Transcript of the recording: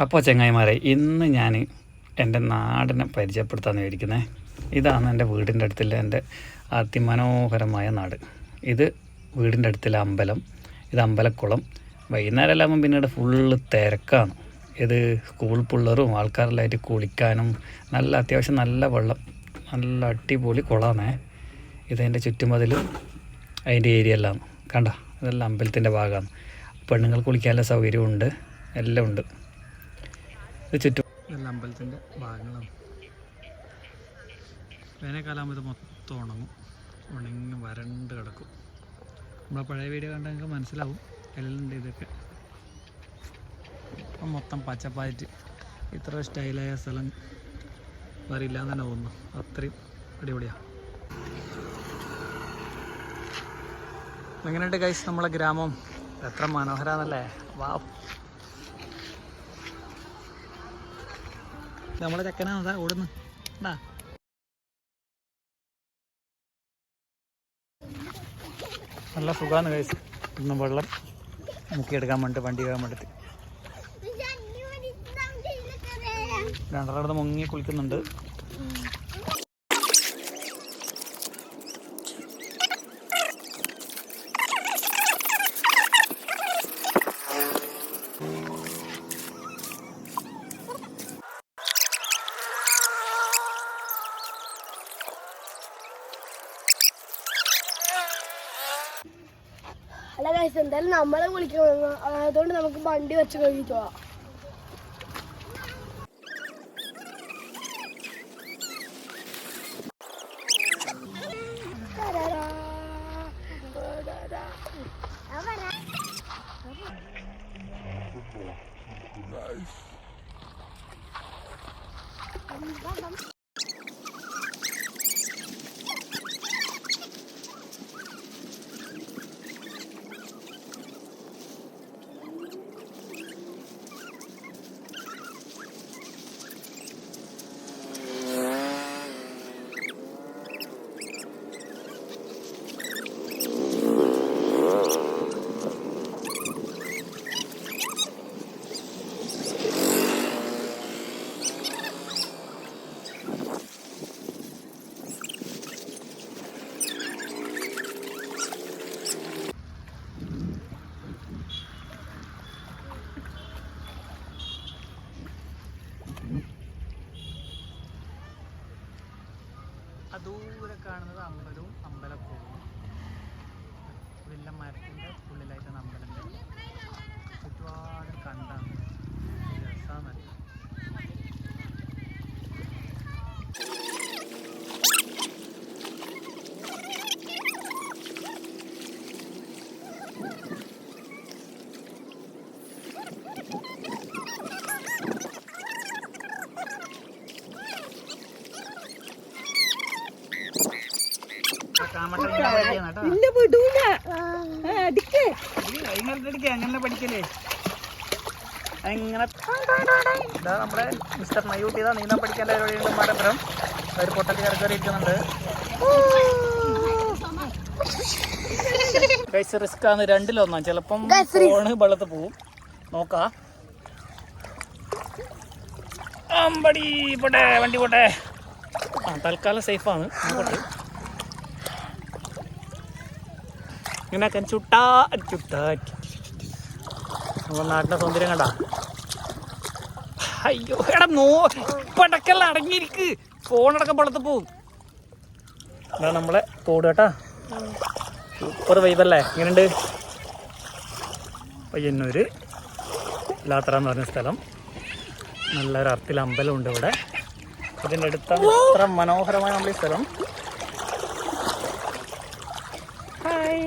അപ്പോൾ ചങ്ങായിമാരെ ഇന്ന് ഞാൻ എന്റെ നാടിനെ പരിചയപ്പെടുത്താൻ മേടിക്കുന്നത് ഇതാണ് എന്റെ വീടിന്റെ അടുത്തുള്ള എന്റെ അതിമനോഹരമായ നാട്. ഇത് വീടിന്റെ അടുത്തുള്ള അമ്പലം. ഇത് അമ്പലക്കുളം. വൈകുന്നേരം എല്ലാം പിന്നീട് ഫുള്ള് തിരക്കാണ്. ഇത് സ്കൂൾ പിള്ളേറും ആൾക്കാരെല്ലാമായിട്ട് കുളിക്കാനും നല്ല അത്യാവശ്യം നല്ല വെള്ളം. നല്ല അടിപൊളി കുളമാണേ. ഇതെന്റെ ചുറ്റുമതിലും അതിന്റെ ഏരിയ എല്ലാം കണ്ട? ഇതെല്ലാം അമ്പലത്തിന്റെ ഭാഗമാണ്. പെണ്ണുങ്ങൾ കുളിക്കാനുള്ള സൗകര്യമുണ്ട്. എല്ലാം ഉണ്ട്. ചുറ്റും. നല്ല അമ്പലത്തിന്റെ ഭാഗങ്ങളാണ്. വേനൽക്കാലാകുമ്പോൾ ഇത് മൊത്തം ഉണങ്ങും. ഉണങ്ങി വരണ്ട് കിടക്കും. നമ്മളെ പഴയ വീഡിയോ കണ്ടാൽ നിങ്ങൾക്ക് മനസ്സിലാവും. എല്ലാം ഇതൊക്കെ. അപ്പം മൊത്തം പച്ചപ്പായിട്ട് ഇത്ര സ്റ്റൈലായ സ്ഥലം വരില്ല എന്ന് തന്നെ തോന്നുന്നു. അത്രയും അടിപൊളിയാണ് എങ്ങനെയുണ്ട് കൈസ് നമ്മളെ ഗ്രാമം എത്ര മനോഹരാന്നല്ലേ? വാ. നമ്മളെ ചെക്കനാണ് അതാ ഓടുന്നു. ഉണ്ടാ നല്ല സുഖമാണ് കഴിച്ച് ഇന്നും വെള്ളം മുക്കിയെടുക്കാൻ വേണ്ടി വണ്ടി പോകാൻ വേണ്ടിയിട്ട്. രണ്ടരടന്ന് മുങ്ങി കുളിക്കുന്നുണ്ട്. അല്ല ഗൈസ് എന്തായാലും നമ്മളെ വിളിക്കണം. അതുകൊണ്ട് നമുക്ക് വണ്ടി വെച്ച് കഴിഞ്ഞിട്ട്? പോവാം ആ ദൂരെ കാണുന്നത് അമ്പലവും അമ്പലക്കുളവും ഇതെല്ലാം മരത്തിന്റെ ഉള്ളിലായിട്ടാണ് അമ്പലം. ചുറ്റുപാടും കണ്ടാണ്. നിന്നെ വിടൂല. അടിക്ക്. അങ്ങനെ പഠിക്കലേ? അങ്ങനെ ഇതാ നമ്മുടെ മിസ്റ്റർ മയൂട്ടി ഇതാ നീന്താൻ പഠിക്കാൻ പരിപാടിയുണ്ട് മരപ്പുറം ഒരു പൊട്ടൽ കയറി ഇരിക്കുന്നുണ്ട് കൈസ് റിസ്ക് ആണ് രണ്ടിലൊന്നാം. ചിലപ്പം ഫോണ് വെള്ളത്ത് പോവും. നോക്കാം. അമ്പടി പോട്ടെ വണ്ടി പോട്ടെ. ആ തൽക്കാലം സേഫാണ് നോക്കട്ടെ. ഇങ്ങനെ ചുട്ടാ ചുട്ടാ. നമ്മുടെ നാട്ടിലെ സൗന്ദര്യം കണ്ട. അയ്യോ എടാ നോ പടക്കല്ല അടങ്ങിയിരിക്ക്. ഫോണടക്കം പടത്ത് പോവും. ഇതാ നമ്മളെ തോട് കേട്ടാ. സൂപ്പർ വൈബല്ലേ ഉണ്ട്. പയ്യന്നൂര് ലാത്ര എന്ന് പറഞ്ഞ സ്ഥലം. നല്ലൊരു അർത്തിൽ അമ്പലമുണ്ട് ഇവിടെ. ഇതിന്റെ അടുത്ത അത്ര മനോഹരമായ നമ്മൾ ഈ സ്ഥലം. ഹായ്